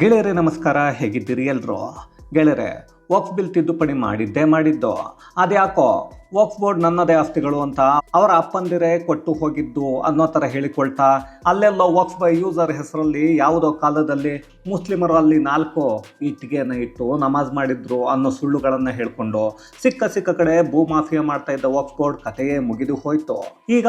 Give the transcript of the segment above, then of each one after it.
ಗೆಳೆಯರೇ, ನಮಸ್ಕಾರ. ಹೇಗಿದ್ದೀರಿ ಎಲ್ಲರೂ ಗೆಳೆಯರೆ, ವಕ್ಫ್ ಬಿಲ್ ತಿದ್ದುಪಡಿ ಮಾಡಿದ್ದೇ ಮಾಡಿದ್ದು. ಅದ್ಯಾಕೋ? ವಕ್ಫ್ ಬೋರ್ಡ್ ನನ್ನದೇ ಆಸ್ತಿಗಳು ಅಂತ ಅವರ ಅಪ್ಪಂದಿರೇ ಕೊಟ್ಟು ಹೋಗಿದ್ದು ಅನ್ನೋ ಥರ ಹೇಳಿಕೊಳ್ತಾ, ಅಲ್ಲೆಲ್ಲೋ ವಕ್ಫ್ ಬೈ ಯೂಸರ್ ಹೆಸರಲ್ಲಿ ಯಾವುದೋ ಕಾಲದಲ್ಲಿ ಮುಸ್ಲಿಮರು ಅಲ್ಲಿ ನಾಲ್ಕು ಇಟ್ಟಿಗೆಯನ್ನು ಇಟ್ಟು ನಮಾಜ್ ಮಾಡಿದ್ರು ಅನ್ನೋ ಸುಳ್ಳುಗಳನ್ನು ಹೇಳ್ಕೊಂಡು ಸಿಕ್ಕ ಸಿಕ್ಕ ಕಡೆ ಭೂ ಮಾಫಿಯಾ ಮಾಡ್ತಾ ಇದ್ದ ವಕ್ಫ್ ಬೋರ್ಡ್ ಕಥೆಯೇ ಮುಗಿದು ಹೋಯಿತು. ಈಗ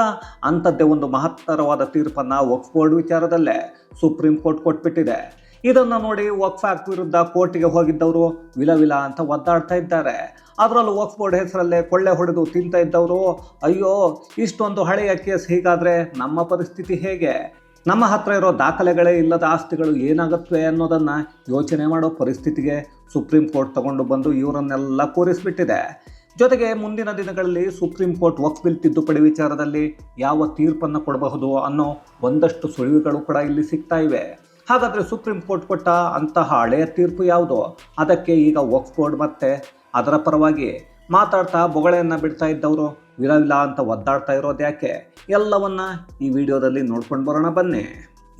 ಅಂಥದ್ದೇ ಒಂದು ಮಹತ್ತರವಾದ ತೀರ್ಪನ್ನು ವಕ್ಫ್ ಬೋರ್ಡ್ ವಿಚಾರದಲ್ಲೇ ಸುಪ್ರೀಂ ಕೋರ್ಟ್ ಕೊಟ್ಬಿಟ್ಟಿದೆ. ಇದನ್ನು ನೋಡಿ ವಕ್ಫ್ ಆಕ್ಟ್ ವಿರುದ್ಧ ಕೋರ್ಟಿಗೆ ಹೋಗಿದ್ದವರು ವಿಲ ವಿಲ ಅಂತ ಒದ್ದಾಡ್ತಾ ಇದ್ದಾರೆ. ಅದರಲ್ಲೂ ವಕ್ಫ್ ಬೋರ್ಡ್ ಹೆಸರಲ್ಲೇ ಕೊಳ್ಳೆ ಹೊಡೆದು ತಿಂತ ಇದ್ದವರು, ಅಯ್ಯೋ, ಇಷ್ಟೊಂದು ಹಳೆಯ ಕೇಸ್ ಹೀಗಾದರೆ ನಮ್ಮ ಪರಿಸ್ಥಿತಿ ಹೇಗೆ? ನಮ್ಮ ಹತ್ರ ಇರೋ ದಾಖಲೆಗಳೇ ಇಲ್ಲದ ಆಸ್ತಿಗಳು ಏನಾಗುತ್ತವೆ ಅನ್ನೋದನ್ನು ಯೋಚನೆ ಮಾಡೋ ಪರಿಸ್ಥಿತಿಗೆ ಸುಪ್ರೀಂ ಕೋರ್ಟ್ ತಗೊಂಡು ಬಂದು ಇವರನ್ನೆಲ್ಲ ಕೂರಿಸ್ಬಿಟ್ಟಿದೆ. ಜೊತೆಗೆ ಮುಂದಿನ ದಿನಗಳಲ್ಲಿ ಸುಪ್ರೀಂ ಕೋರ್ಟ್ ವಕ್ಫ್ ತಿದ್ದುಪಡಿ ವಿಚಾರದಲ್ಲಿ ಯಾವ ತೀರ್ಪನ್ನು ಕೊಡಬಹುದು ಅನ್ನೋ ಒಂದಷ್ಟು ಸುಳಿವುಗಳು ಕೂಡ ಇಲ್ಲಿ ಸಿಗ್ತಾ ಇವೆ. ಹಾಗಾದರೆ ಸುಪ್ರೀಂ ಕೋರ್ಟ್ ಕೊಟ್ಟ ಅಂತಹ ಹಳೆಯ ತೀರ್ಪು ಯಾವುದು? ಅದಕ್ಕೆ ಈಗ ವಕ್ಫ್ ಮತ್ತೆ ಅದರ ಪರವಾಗಿ ಮಾತಾಡ್ತಾ ಬೊಗಳೆಯನ್ನು ಬಿಡ್ತಾ ಇದ್ದವರು. ವಿಲ ವಿಲ ಅಂತ ಒದ್ದಾಡ್ತಾ ಇರೋದು ಯಾಕೆ? ಎಲ್ಲವನ್ನ ಈ ವಿಡಿಯೋದಲ್ಲಿ ನೋಡ್ಕೊಂಡು ಬರೋಣ ಬನ್ನಿ.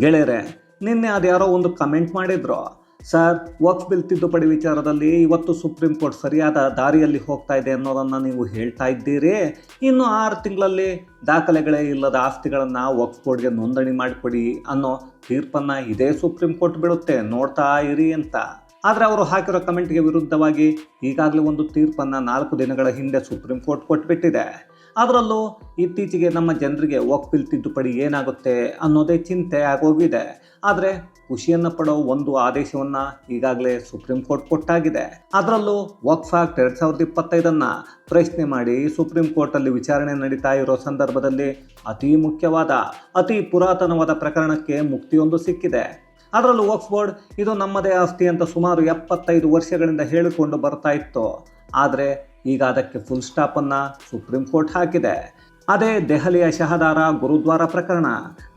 ಗೆಳೆಯರೆ, ನಿನ್ನೆ ಅದ್ಯಾರೋ ಒಂದು ಕಮೆಂಟ್ ಮಾಡಿದ್ರು. ಸರ್ ವಕ್ಫ್ ಬಿಲ್ ತಿದ್ದುಪಡಿ ವಿಚಾರದಲ್ಲಿ ಇವತ್ತು ಸುಪ್ರೀಂ ಕೋರ್ಟ್ ಸರಿಯಾದ ದಾರಿಯಲ್ಲಿ ಹೋಗ್ತಾ ಇದೆ ಅನ್ನೋದನ್ನು ನೀವು ಹೇಳ್ತಾ ಇದ್ದೀರಿ. ಇನ್ನು ಆರು ತಿಂಗಳಲ್ಲಿ ದಾಖಲೆಗಳೇ ಇಲ್ಲದ ಆಸ್ತಿಗಳನ್ನು ವಕ್ಫ್ ಬೋರ್ಡ್ಗೆ ನೋಂದಣಿ ಮಾಡಿಕೊಡಿ ಅನ್ನೋ ತೀರ್ಪನ್ನು ಇದೇ ಸುಪ್ರೀಂ ಕೋರ್ಟ್ ಬಿಡುತ್ತೆ ನೋಡ್ತಾ ಇರಿ ಅಂತ. ಆದರೆ ಅವರು ಹಾಕಿರೋ ಕಮೆಂಟ್ಗೆ ವಿರುದ್ಧವಾಗಿ ಈಗಾಗಲೇ ಒಂದು ತೀರ್ಪನ್ನು ನಾಲ್ಕು ದಿನಗಳ ಹಿಂದೆ ಸುಪ್ರೀಂ ಕೋರ್ಟ್ ಕೊಟ್ಬಿಟ್ಟಿದೆ. ಅದರಲ್ಲೂ ಇತ್ತೀಚೆಗೆ ನಮ್ಮ ಜನರಿಗೆ ಒಕ್ಕಿಲ್ ತಿದ್ದುಪಡಿ ಏನಾಗುತ್ತೆ ಅನ್ನೋದೇ ಚಿಂತೆ ಆಗೋಗಿದೆ. ಆದರೆ ಖುಷಿಯನ್ನು ಪಡೋ ಒಂದು ಆದೇಶವನ್ನು ಈಗಾಗಲೇ ಸುಪ್ರೀಂ ಕೋರ್ಟ್ ಕೊಟ್ಟಾಗಿದೆ. ಅದರಲ್ಲೂ ವಕ್ಫ್ ಆಕ್ಟ್ ಎರಡು ಸಾವಿರದ ಇಪ್ಪತ್ತೈದನ್ನು ಪ್ರಶ್ನೆ ಮಾಡಿ ಸುಪ್ರೀಂ ಕೋರ್ಟಲ್ಲಿ ವಿಚಾರಣೆ ನಡೀತಾ ಇರೋ ಸಂದರ್ಭದಲ್ಲಿ ಅತಿ ಮುಖ್ಯವಾದ, ಅತಿ ಪುರಾತನವಾದ ಪ್ರಕರಣಕ್ಕೆ ಮುಕ್ತಿಯೊಂದು ಸಿಕ್ಕಿದೆ. ಅದರಲ್ಲೂ ವಕ್ಫ್ ಬೋರ್ಡ್ ಇದು ನಮ್ಮದೇ ಆಸ್ತಿ ಅಂತ ಸುಮಾರು ಎಪ್ಪತ್ತೈದು ವರ್ಷಗಳಿಂದ ಹೇಳಿಕೊಂಡು ಬರ್ತಾ ಇತ್ತು. ಆದರೆ ಈಗ ಅದಕ್ಕೆ ಫುಲ್ ಸ್ಟಾಪನ್ನು ಸುಪ್ರೀಂ ಕೋರ್ಟ್ ಹಾಕಿದೆ. ಅದೇ ದೆಹಲಿಯ ಶಹದಾರ ಗುರುದ್ವಾರ ಪ್ರಕರಣ.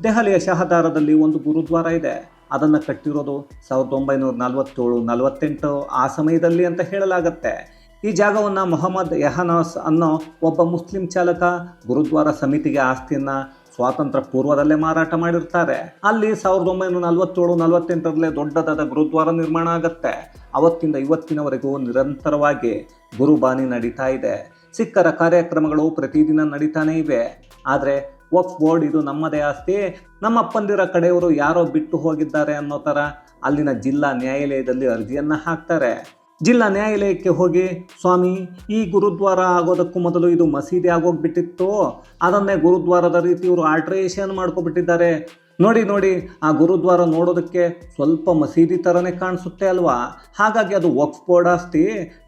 ದೆಹಲಿಯ ಶಹದಾರದಲ್ಲಿ ಒಂದು ಗುರುದ್ವಾರ ಇದೆ. ಅದನ್ನು ಕಟ್ಟಿರೋದು ಸಾವಿರದ ಒಂಬೈನೂರ ನಲವತ್ತೇಳು ನಲವತ್ತೆಂಟು ಆ ಸಮಯದಲ್ಲಿ ಅಂತ ಹೇಳಲಾಗತ್ತೆ. ಈ ಜಾಗವನ್ನು ಮೊಹಮ್ಮದ್ ಯಹನಾಸ್ ಅನ್ನೋ ಒಬ್ಬ ಮುಸ್ಲಿಂ ಚಾಲಕ ಗುರುದ್ವಾರ ಸಮಿತಿಗೆ ಆಸ್ತಿಯನ್ನು ಸ್ವಾತಂತ್ರ್ಯ ಪೂರ್ವದಲ್ಲೇ ಮಾರಾಟ ಮಾಡಿರ್ತಾರೆ. ಅಲ್ಲಿ ಸಾವಿರದ ಒಂಬೈನೂರ ನಲವತ್ತೇಳು, ನಲವತ್ತೆಂಟರಲ್ಲೇ ದೊಡ್ಡದಾದ ಗುರುದ್ವಾರ ನಿರ್ಮಾಣ ಆಗುತ್ತೆ. ಅವತ್ತಿಂದ ಇವತ್ತಿನವರೆಗೂ ನಿರಂತರವಾಗಿ ಗುರುಬಾನಿ ನಡೀತಾ ಇದೆ. ಸಿಖ್ಖರ ಕಾರ್ಯಕ್ರಮಗಳು ಪ್ರತಿದಿನ ನಡೀತಾನೇ ಇವೆ. ಆದರೆ ವಕ್ಫ್ ಬೋರ್ಡ್ ಇದು ನಮ್ಮದೇ ಆಸ್ತಿ. ನಮ್ಮ ಅಪ್ಪಂದಿರ ಕಡೆಯವರು ಯಾರೋ ಬಿಟ್ಟು ಹೋಗಿದ್ದಾರೆ ಅನ್ನೋ ಥರ ಅಲ್ಲಿನ ಜಿಲ್ಲಾ ನ್ಯಾಯಾಲಯದಲ್ಲಿ ಅರ್ಜಿಯನ್ನು ಹಾಕ್ತಾರೆ. ಜಿಲ್ಲಾ ನ್ಯಾಯಾಲಯಕ್ಕೆ ಹೋಗಿ, ಸ್ವಾಮಿ, ಈ ಗುರುದ್ವಾರ ಆಗೋದಕ್ಕೂ ಮೊದಲು ಇದು ಮಸೀದಿ ಆಗೋಗ್ಬಿಟ್ಟಿತ್ತು. ಅದನ್ನೇ ಗುರುದ್ವಾರದ ರೀತಿ ಇವರು ಆಲ್ಟ್ರೇಷನ್ ಮಾಡ್ಕೊಬಿಟ್ಟಿದ್ದಾರೆ. ನೋಡಿ ನೋಡಿ, ಆ ಗುರುದ್ವಾರ ನೋಡೋದಕ್ಕೆ ಸ್ವಲ್ಪ ಮಸೀದಿ ಥರನೇ ಕಾಣಿಸುತ್ತೆ ಅಲ್ವಾ? ಹಾಗಾಗಿ ಅದು ವಕ್ಫ್ ಬೋರ್ಡ್ ಆಸ್ತಿ.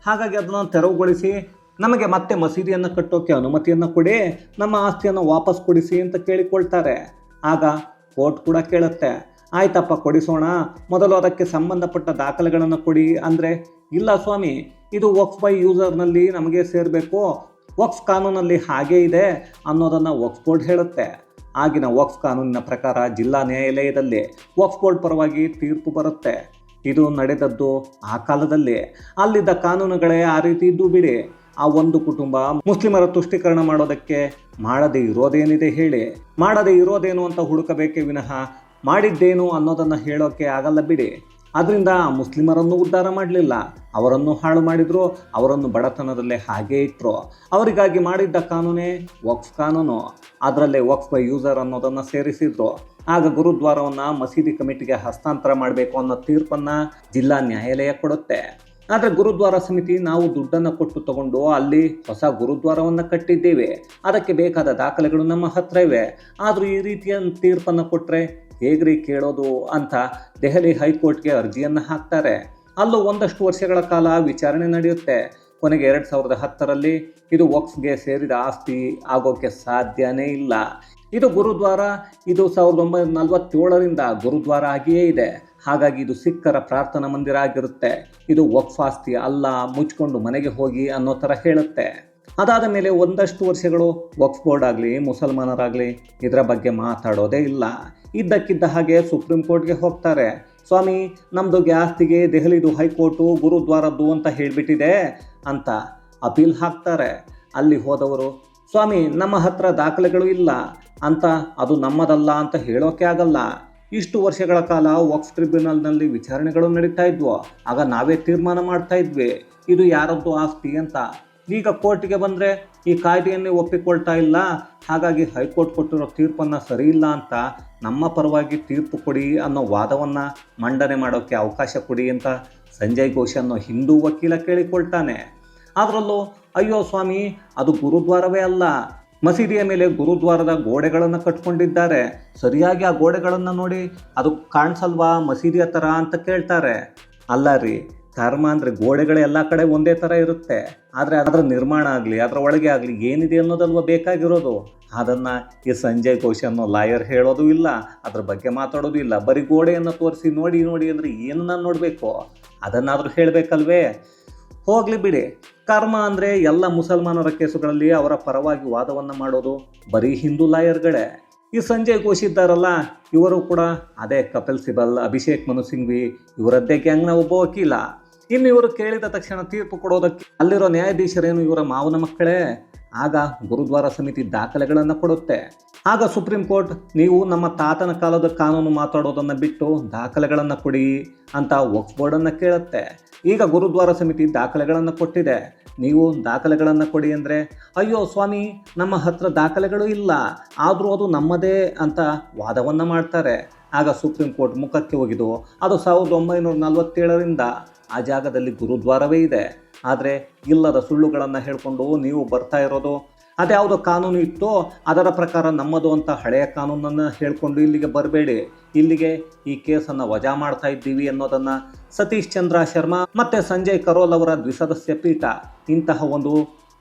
ಹಾಗಾಗಿ ಅದನ್ನು ತೆರವುಗೊಳಿಸಿ, ನಮಗೆ ಮತ್ತೆ ಮಸೀದಿಯನ್ನು ಕಟ್ಟೋಕ್ಕೆ ಅನುಮತಿಯನ್ನು ಕೊಡಿ, ನಮ್ಮ ಆಸ್ತಿಯನ್ನು ವಾಪಸ್ ಕೊಡಿಸಿ ಅಂತ ಕೇಳಿಕೊಳ್ತಾರೆ. ಆಗ ಕೋರ್ಟ್ ಕೂಡ ಕೇಳುತ್ತೆ. ಆಯ್ತಪ್ಪ, ಕೊಡಿಸೋಣ. ಮೊದಲು ಅದಕ್ಕೆ ಸಂಬಂಧಪಟ್ಟ ದಾಖಲೆಗಳನ್ನು ಕೊಡಿ. ಅಂದರೆ, ಇಲ್ಲ ಸ್ವಾಮಿ, ಇದು ವಕ್ಸ್ ಬೈ ಯೂಸರ್ನಲ್ಲಿ ನಮಗೆ ಸೇರಬೇಕು. ವಕ್ಸ್ ಕಾನೂನಲ್ಲಿ ಹಾಗೇ ಇದೆ ಅನ್ನೋದನ್ನು ವಕ್ಸ್ ಬೋರ್ಡ್ ಹೇಳುತ್ತೆ. ಆಗಿನ ವಕ್ಸ್ ಕಾನೂನಿನ ಪ್ರಕಾರ ಜಿಲ್ಲಾ ನ್ಯಾಯಾಲಯದಲ್ಲಿ ವಕ್ಸ್ ಬೋರ್ಡ್ ಪರವಾಗಿ ತೀರ್ಪು ಬರುತ್ತೆ. ಇದು ನಡೆದದ್ದು ಆ ಕಾಲದಲ್ಲಿ. ಅಲ್ಲಿದ್ದ ಕಾನೂನುಗಳೇ ಆ ರೀತಿ ಇದ್ದು ಬಿಡಿ. ಆ ಒಂದು ಕುಟುಂಬ ಮುಸ್ಲಿಮರ ತುಷ್ಟೀಕರಣ ಮಾಡೋದಕ್ಕೆ ಮಾಡದೇ ಇರೋದೇನಿದೆ ಹೇಳಿ. ಮಾಡದೇ ಇರೋದೇನು ಅಂತ ಹುಡುಕಬೇಕೇ ವಿನಃ ಮಾಡಿದ್ದೇನು ಅನ್ನೋದನ್ನು ಹೇಳೋಕ್ಕೆ ಆಗಲ್ಲ ಬಿಡಿ. ಅದರಿಂದ ಮುಸ್ಲಿಮರನ್ನು ಉದ್ಧಾರ ಮಾಡಲಿಲ್ಲ. ಅವರನ್ನು ಹಾಳು ಮಾಡಿದ್ರು, ಅವರನ್ನು ಬಡತನದಲ್ಲೇ ಹಾಗೇ ಇಟ್ಟರು ಅವರಿಗಾಗಿ ಮಾಡಿದ್ದ ಕಾನೂನೇ ವಕ್ಫ್ ಕಾನೂನು. ಅದರಲ್ಲೇ ವಕ್ಫ್ ಬೈ ಯೂಸರ್ ಅನ್ನೋದನ್ನು ಸೇರಿಸಿದ್ರು. ಆಗ ಗುರುದ್ವಾರವನ್ನು ಮಸೀದಿ ಕಮಿಟಿಗೆ ಹಸ್ತಾಂತರ ಮಾಡಬೇಕು ಅನ್ನೋ ತೀರ್ಪನ್ನು ಜಿಲ್ಲಾ ನ್ಯಾಯಾಲಯ ಕೊಡುತ್ತೆ. ಆದರೆ ಗುರುದ್ವಾರ ಸಮಿತಿ ನಾವು ದುಡ್ಡನ್ನು ಕೊಟ್ಟು ತಗೊಂಡು ಅಲ್ಲಿ ಹೊಸ ಗುರುದ್ವಾರವನ್ನು ಕಟ್ಟಿದ್ದೇವೆ. ಅದಕ್ಕೆ ಬೇಕಾದ ದಾಖಲೆಗಳು ನಮ್ಮ ಹತ್ರ ಇವೆ. ಆದರೂ ಈ ರೀತಿಯ ತೀರ್ಪನ್ನು ಕೊಟ್ಟರೆ ಹೇಗ್ರಿ ಕೇಳೋದು ಅಂತ ದೆಹಲಿ ಹೈಕೋರ್ಟ್ಗೆ ಅರ್ಜಿಯನ್ನು ಹಾಕ್ತಾರೆ. ಅಲ್ಲೂ ಒಂದಷ್ಟು ವರ್ಷಗಳ ಕಾಲ ವಿಚಾರಣೆ ನಡೆಯುತ್ತೆ. ಕೊನೆಗೆ ಎರಡು ಸಾವಿರದ ಹತ್ತರಲ್ಲಿ ಇದು ವಕ್ಫ್ಗೆ ಸೇರಿದ ಆಸ್ತಿ ಆಗೋಕ್ಕೆ ಸಾಧ್ಯನೇ ಇಲ್ಲ. ಇದು ಗುರುದ್ವಾರ, ಇದು ಸಾವಿರದ ಒಂಬೈನೂರ ನಲವತ್ತೇಳರಿಂದ ಗುರುದ್ವಾರ ಆಗಿಯೇ ಇದೆ. ಹಾಗಾಗಿ ಇದು ಸಿಖ್ಖರ ಪ್ರಾರ್ಥನಾ ಮಂದಿರ ಆಗಿರುತ್ತೆ. ಇದು ವಕ್ಫ್ ಆಸ್ತಿ ಅಲ್ಲ, ಮುಚ್ಕೊಂಡು ಮನೆಗೆ ಹೋಗಿ ಅನ್ನೋ ಥರ ಹೇಳುತ್ತೆ. ಅದಾದ ಮೇಲೆ ಒಂದಷ್ಟು ವರ್ಷಗಳು ವಕ್ಫ್ ಬೋರ್ಡ್ ಆಗಲಿ, ಮುಸಲ್ಮಾನರಾಗಲಿ ಇದರ ಬಗ್ಗೆ ಮಾತಾಡೋದೇ ಇಲ್ಲ. ಇದ್ದಕ್ಕಿದ್ದ ಹಾಗೆ ಸುಪ್ರೀಂ ಕೋರ್ಟ್ಗೆ ಹೋಗ್ತಾರೆ. ಸ್ವಾಮಿ ನಮ್ಮದು ಆಸ್ತಿಗೆ ದೆಹಲಿದು ಹೈಕೋರ್ಟು ಗುರುದ್ವಾರದ್ದು ಅಂತ ಹೇಳಿಬಿಟ್ಟಿದೆ ಅಂತ ಅಪೀಲ್ ಹಾಕ್ತಾರೆ. ಅಲ್ಲಿ ಹೋದವರು, ಸ್ವಾಮಿ, ನಮ್ಮ ಹತ್ರ ದಾಖಲೆಗಳು ಇಲ್ಲ ಅಂತ ಅದು ನಮ್ಮದಲ್ಲ ಅಂತ ಹೇಳೋಕೆ ಆಗಲ್ಲ. ಇಷ್ಟು ವರ್ಷಗಳ ಕಾಲ ವಕ್ಫ್ ಟ್ರಿಬ್ಯುನಲ್ನಲ್ಲಿ ವಿಚಾರಣೆಗಳು ನಡೀತಾ ಇದ್ವು. ಆಗ ನಾವೇ ತೀರ್ಮಾನ ಮಾಡ್ತಾ ಇದ್ವಿ. ಇದು ಯಾರದ್ದು ಆಸ್ತಿ ಅಂತ ಈಗ ಕೋರ್ಟ್ಗೆ ಬಂದರೆ ಈ ಕಾಯ್ದೆಯನ್ನೇ ಒಪ್ಪಿಕೊಳ್ತಾ ಇಲ್ಲ. ಹಾಗಾಗಿ ಹೈಕೋರ್ಟ್ ಕೊಟ್ಟಿರೋ ತೀರ್ಪನ್ನು ಸರಿ ಇಲ್ಲ ಅಂತ ನಮ್ಮ ಪರವಾಗಿ ತೀರ್ಪು ಕೊಡಿ ಅನ್ನೋ ವಾದವನ್ನು ಮಂಡನೆ ಮಾಡೋಕ್ಕೆ ಅವಕಾಶ ಕೊಡಿ ಅಂತ ಸಂಜಯ್ ಘೋಷ್ ಅನ್ನೋ ಹಿಂದೂ ವಕೀಲ ಕೇಳಿಕೊಳ್ತಾನೆ. ಅದರಲ್ಲೂ ಅಯ್ಯೋ ಸ್ವಾಮಿ, ಅದು ಗುರುದ್ವಾರವೇ ಅಲ್ಲ. ಮಸೀದಿಯ ಮೇಲೆ ಗುರುದ್ವಾರದ ಗೋಡೆಗಳನ್ನು ಕಟ್ಕೊಂಡಿದ್ದಾರೆ. ಸರಿಯಾಗಿ ಆ ಗೋಡೆಗಳನ್ನು ನೋಡಿ ಅದು ಕಾಣಿಸಲ್ವಾ ಮಸೀದಿಯ ಥರ ಅಂತ ಕೇಳ್ತಾರೆ. ಅಲ್ಲ ರೀ ಧರ್ಮ ಅಂದರೆ ಗೋಡೆಗಳು ಎಲ್ಲ ಕಡೆ ಒಂದೇ ಥರ ಇರುತ್ತೆ. ಆದರೆ ಅದರ ನಿರ್ಮಾಣ ಆಗಲಿ, ಅದರ ಒಳಗೆ ಆಗಲಿ ಏನಿದೆ ಅನ್ನೋದಲ್ವ ಬೇಕಾಗಿರೋದು? ಅದನ್ನು ಈ ಸಂಜಯ್ ಘೋಷ್ ಅನ್ನೋ ಲಾಯರ್ ಹೇಳೋದು ಇಲ್ಲ, ಅದ್ರ ಬಗ್ಗೆ ಮಾತಾಡೋದು ಇಲ್ಲ. ಬರೀ ಗೋಡೆಯನ್ನು ತೋರಿಸಿ ನೋಡಿ ನೋಡಿ ಅಂದರೆ ಏನನ್ನ ನೋಡಬೇಕು? ಅದನ್ನಾದರೂ ಹೇಳಬೇಕಲ್ವೇ? ಹೋಗಲಿ ಬಿಡಿ. ಕರ್ಮ ಅಂದರೆ ಎಲ್ಲ ಮುಸಲ್ಮಾನರ ಕೇಸುಗಳಲ್ಲಿ ಅವರ ಪರವಾಗಿ ವಾದವನ್ನು ಮಾಡೋದು ಬರೀ ಹಿಂದೂ ಲಾಯರ್ಗಳೇ. ಈ ಸಂಜಯ್ ಘೋಷ್ ಇದ್ದಾರಲ್ಲ, ಇವರು ಕೂಡ ಅದೇ ಕಪಿಲ್ ಸಿಬಲ್, ಅಭಿಷೇಕ್ ಮನು ಸಿಂಘ್ವಿ, ಇವರದ್ದೇ ಗ್ಯಾಂಗ್ನ ಒಬ್ಬ ವಕೀಲ. ಇನ್ನು ಇವರು ಕೇಳಿದ ತಕ್ಷಣ ತೀರ್ಪು ಕೊಡೋದಕ್ಕೆ ಅಲ್ಲಿರೋ ನ್ಯಾಯಾಧೀಶರೇನು ಇವರ ಮಾವನ ಮಕ್ಕಳೇ? ಆಗ ಗುರುದ್ವಾರ ಸಮಿತಿ ದಾಖಲೆಗಳನ್ನು ಕೊಡುತ್ತೆ. ಆಗ ಸುಪ್ರೀಂ ಕೋರ್ಟ್, ನೀವು ನಮ್ಮ ತಾತನ ಕಾಲದ ಕಾನೂನು ಮಾತಾಡೋದನ್ನು ಬಿಟ್ಟು ದಾಖಲೆಗಳನ್ನು ಕೊಡಿ ಅಂತ ವಕ್ಫ್ ಬೋರ್ಡನ್ನು ಕೇಳುತ್ತೆ. ಈಗ ಗುರುದ್ವಾರ ಸಮಿತಿ ದಾಖಲೆಗಳನ್ನು ಕೊಟ್ಟಿದೆ. ನೀವು ದಾಖಲೆಗಳನ್ನು ಕೊಡಿ ಅಂದರೆ, ಅಯ್ಯೋ ಸ್ವಾಮಿ, ನಮ್ಮ ಹತ್ರ ದಾಖಲೆಗಳು ಇಲ್ಲ. ಆದರೂ ಅದು ನಮ್ಮದೇ ಅಂತ ವಾದವನ್ನು ಮಾಡ್ತಾರೆ. ಆಗ ಸುಪ್ರೀಂ ಕೋರ್ಟ್ ಮುಖಕ್ಕೆ ಹೋಗಿದ್ದು ಅದು ಸಾವಿರದ ಒಂಬೈನೂರ ನಲವತ್ತೇಳರಿಂದ ಆ ಜಾಗದಲ್ಲಿ ಗುರುದ್ವಾರವೇ ಇದೆ. ಆದರೆ ಇಲ್ಲದ ಸುಳ್ಳುಗಳನ್ನು ಹೇಳಿಕೊಂಡು ನೀವು ಬರ್ತಾ ಇರೋದು ಅದ್ಯಾವುದೋ ಕಾನೂನು ಇತ್ತೋ, ಅದರ ಪ್ರಕಾರ ನಮ್ಮದು ಅಂತ ಹಳೆಯ ಕಾನೂನನ್ನು ಹೇಳಿಕೊಂಡು ಇಲ್ಲಿಗೆ ಬರಬೇಡಿ. ಇಲ್ಲಿಗೆ ಈ ಕೇಸನ್ನು ವಜಾ ಮಾಡ್ತಾ ಇದ್ದೀವಿ ಅನ್ನೋದನ್ನು ಸತೀಶ್ ಚಂದ್ರ ಶರ್ಮಾ ಮತ್ತು ಸಂಜಯ್ ಕರೋಲ್ ಅವರ ದ್ವಿಸದಸ್ಯ ಪೀಠ ಇಂತಹ ಒಂದು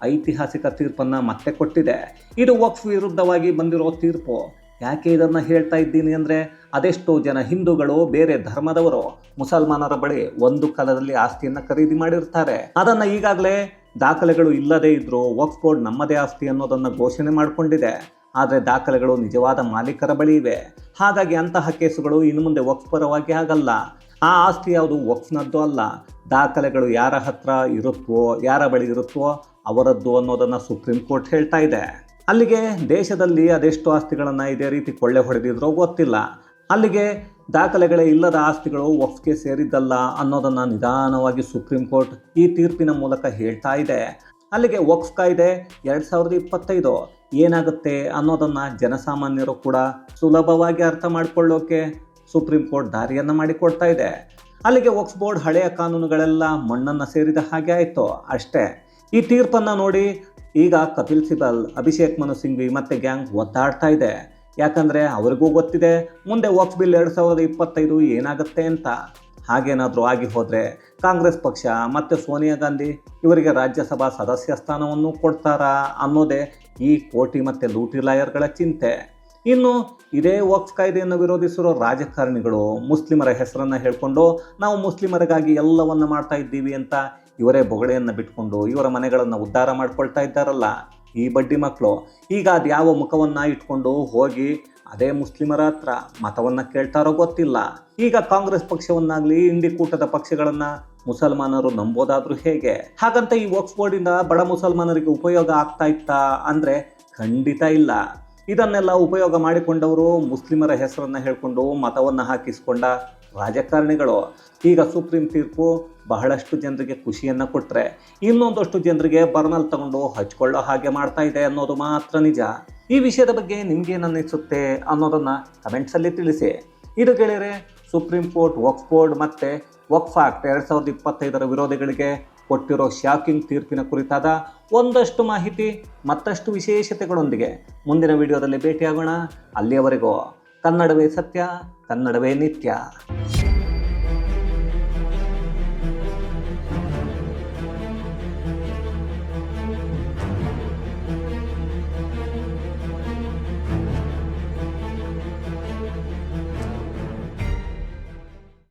ಐತಿಹಾಸಿಕ ತೀರ್ಪನ್ನು ಮತ್ತೆ ಕೊಟ್ಟಿದೆ. ಇದು ವಕ್ಫ್ ವಿರುದ್ಧವಾಗಿ ಬಂದಿರೋ ತೀರ್ಪು. ಯಾಕೆ ಇದನ್ನು ಹೇಳ್ತಾ ಇದ್ದೀನಿ ಅಂದರೆ ಅದೆಷ್ಟೋ ಜನ ಹಿಂದೂಗಳು ಬೇರೆ ಧರ್ಮದವರು ಮುಸಲ್ಮಾನರ ಬಳಿ ಒಂದು ಕಾಲದಲ್ಲಿ ಆಸ್ತಿಯನ್ನು ಖರೀದಿ ಮಾಡಿರ್ತಾರೆ. ಅದನ್ನು ಈಗಾಗಲೇ ದಾಖಲೆಗಳು ಇಲ್ಲದೇ ಇದ್ದರೂ ವಕ್ಫ್ ಬೋರ್ಡ್ ನಮ್ಮದೇ ಆಸ್ತಿ ಅನ್ನೋದನ್ನು ಘೋಷಣೆ ಮಾಡಿಕೊಂಡಿದೆ. ಆದರೆ ದಾಖಲೆಗಳು ನಿಜವಾದ ಮಾಲೀಕರ ಬಳಿ ಇವೆ. ಹಾಗಾಗಿ ಅಂತಹ ಕೇಸುಗಳು ಇನ್ನು ಮುಂದೆ ವಕ್ಫ್ ಪರವಾಗಿ ಆಗಲ್ಲ. ಆ ಆಸ್ತಿ ಯಾವುದು ವಕ್ಫ್ನದ್ದು ಅಲ್ಲ. ದಾಖಲೆಗಳು ಯಾರ ಹತ್ರ ಇರುತ್ತೋ ಯಾರ ಬಳಿ ಇರುತ್ತೋ ಅವರದ್ದು ಅನ್ನೋದನ್ನು ಸುಪ್ರೀಂ ಕೋರ್ಟ್ ಹೇಳ್ತಾ ಇದೆ. ಅಲ್ಲಿಗೆ ದೇಶದಲ್ಲಿ ಅದೆಷ್ಟು ಆಸ್ತಿಗಳನ್ನು ಇದೇ ರೀತಿ ಕೊಳ್ಳೆ ಹೊಡೆದಿದ್ರೋ ಗೊತ್ತಿಲ್ಲ. ಅಲ್ಲಿಗೆ ದಾಖಲೆಗಳೇ ಇಲ್ಲದ ಆಸ್ತಿಗಳು ವಫ್ಗೆ ಸೇರಿದ್ದಲ್ಲ ಅನ್ನೋದನ್ನು ನಿಧಾನವಾಗಿ ಸುಪ್ರೀಂ ಕೋರ್ಟ್ ಈ ತೀರ್ಪಿನ ಮೂಲಕ ಹೇಳ್ತಾ ಇದೆ. ಅಲ್ಲಿಗೆ ವಕ್ಫ್ ಕಾಯ್ದೆ ಎರಡು ಸಾವಿರದ ಇಪ್ಪತ್ತೈದು ಏನಾಗುತ್ತೆ ಅನ್ನೋದನ್ನು ಜನಸಾಮಾನ್ಯರು ಕೂಡ ಸುಲಭವಾಗಿ ಅರ್ಥ ಮಾಡಿಕೊಳ್ಳೋಕೆ ಸುಪ್ರೀಂ ಕೋರ್ಟ್ ದಾರಿಯನ್ನು ಮಾಡಿಕೊಡ್ತಾ ಇದೆ. ಅಲ್ಲಿಗೆ ವಕ್ಫ್ ಬೋರ್ಡ್ ಹಳೆಯ ಕಾನೂನುಗಳೆಲ್ಲ ಮಣ್ಣನ್ನು ಸೇರಿದ ಹಾಗೆ ಆಯಿತು ಅಷ್ಟೇ. ಈ ತೀರ್ಪನ್ನು ನೋಡಿ ಈಗ ಕಪಿಲ್ ಸಿಬಲ್, ಅಭಿಷೇಕ್ ಮನು ಸಿಂಘ್ವಿ ಮತ್ತು ಗ್ಯಾಂಗ್ ಒದ್ದಾಡ್ತಾ ಇದೆ. ಯಾಕಂದರೆ ಅವರಿಗೂ ಗೊತ್ತಿದೆ, ಮುಂದೆ ವಕ್ಫ್ ಬಿಲ್ ಎರಡು ಸಾವಿರದ ಇಪ್ಪತ್ತೈದು ಏನಾಗುತ್ತೆ ಅಂತ. ಹಾಗೇನಾದರೂ ಆಗಿ ಹೋದರೆ ಕಾಂಗ್ರೆಸ್ ಪಕ್ಷ ಮತ್ತು ಸೋನಿಯಾ ಗಾಂಧಿ ಇವರಿಗೆ ರಾಜ್ಯಸಭಾ ಸದಸ್ಯ ಸ್ಥಾನವನ್ನು ಕೊಡ್ತಾರಾ ಅನ್ನೋದೇ ಈ ಕೋಟಿ ಮತ್ತು ಲೂಟಿ ಲಾಯರ್ಗಳ ಚಿಂತೆ. ಇನ್ನು ಇದೇ ವಕ್ಫ್ ಕಾಯ್ದೆಯನ್ನು ವಿರೋಧಿಸಿರೋ ರಾಜಕಾರಣಿಗಳು ಮುಸ್ಲಿಮರ ಹೆಸರನ್ನು ಹೇಳಿಕೊಂಡು ನಾವು ಮುಸ್ಲಿಮರಿಗಾಗಿ ಎಲ್ಲವನ್ನ ಮಾಡ್ತಾ ಇದ್ದೀವಿ ಅಂತ ಇವರೇ ಬೊಗಳೆಯನ್ನು ಬಿಟ್ಕೊಂಡು ಇವರ ಮನೆಗಳನ್ನು ಉದ್ಧಾರ ಮಾಡ್ಕೊಳ್ತಾ ಇದ್ದಾರಲ್ಲ ಈ ಬಡ್ಡಿ ಮಕ್ಕಳು ಈಗ ಅದು ಯಾವ ಮುಖವನ್ನು ಇಟ್ಕೊಂಡು ಹೋಗಿ ಅದೇ ಮುಸ್ಲಿಮರ ಹತ್ರ ಮತವನ್ನು ಕೇಳ್ತಾರೋ ಗೊತ್ತಿಲ್ಲ. ಈಗ ಕಾಂಗ್ರೆಸ್ ಪಕ್ಷವನ್ನಾಗಲಿ ಇಂಡಿ ಕೂಟದ ಪಕ್ಷಗಳನ್ನು ಮುಸಲ್ಮಾನರು ನಂಬೋದಾದ್ರೂ ಹೇಗೆ? ಹಾಗಂತ ಈ ಬೋರ್ಡಿಂದ ಬಡ ಮುಸಲ್ಮಾನರಿಗೆ ಉಪಯೋಗ ಆಗ್ತಾ ಇತ್ತಾ ಅಂದರೆ ಖಂಡಿತ ಇಲ್ಲ. ಇದನ್ನೆಲ್ಲ ಉಪಯೋಗ ಮಾಡಿಕೊಂಡವರು ಮುಸ್ಲಿಮರ ಹೆಸರನ್ನು ಹೇಳಿಕೊಂಡು ಮತವನ್ನು ಹಾಕಿಸಿಕೊಂಡ ರಾಜಕಾರಣಿಗಳು. ಈಗ ಸುಪ್ರೀಂ ತೀರ್ಪು ಬಹಳಷ್ಟು ಜನರಿಗೆ ಖುಷಿಯನ್ನು ಕೊಟ್ಟರೆ ಇನ್ನೊಂದಷ್ಟು ಜನರಿಗೆ ಬರ್ನಲ್ಲಿ ತಗೊಂಡು ಹಚ್ಕೊಳ್ಳೋ ಹಾಗೆ ಮಾಡ್ತಾ ಇದೆ ಅನ್ನೋದು ಮಾತ್ರ ನಿಜ. ಈ ವಿಷಯದ ಬಗ್ಗೆ ನಿಮ್ಗೇನು ಏನನ್ನಿಸುತ್ತೆ ಅನ್ನೋದನ್ನು ಕಮೆಂಟ್ಸಲ್ಲಿ ತಿಳಿಸಿ. ಇದು ಗೆಳೆಯರೆ ಸುಪ್ರೀಂ ಕೋರ್ಟ್ ವಕ್ಫ್ ಬೋರ್ಡ್ ಮತ್ತು ವಕ್ಫ್ ಆಕ್ಟ್ ಎರಡು ಸಾವಿರದ ಇಪ್ಪತ್ತೈದರ ವಿರೋಧಿಗಳಿಗೆ ಕೊಟ್ಟಿರೋ ಶಾಕಿಂಗ್ ತೀರ್ಪಿನ ಕುರಿತಾದ ಒಂದಷ್ಟು ಮಾಹಿತಿ, ಮತ್ತಷ್ಟು ವಿಶೇಷತೆಗಳೊಂದಿಗೆ ಮುಂದಿನ ವಿಡಿಯೋದಲ್ಲಿ ಭೇಟಿಯಾಗೋಣ. ಅಲ್ಲಿಯವರೆಗೂ ಕನ್ನಡವೇ ಸತ್ಯ, ಕನ್ನಡವೇ ನಿತ್ಯ.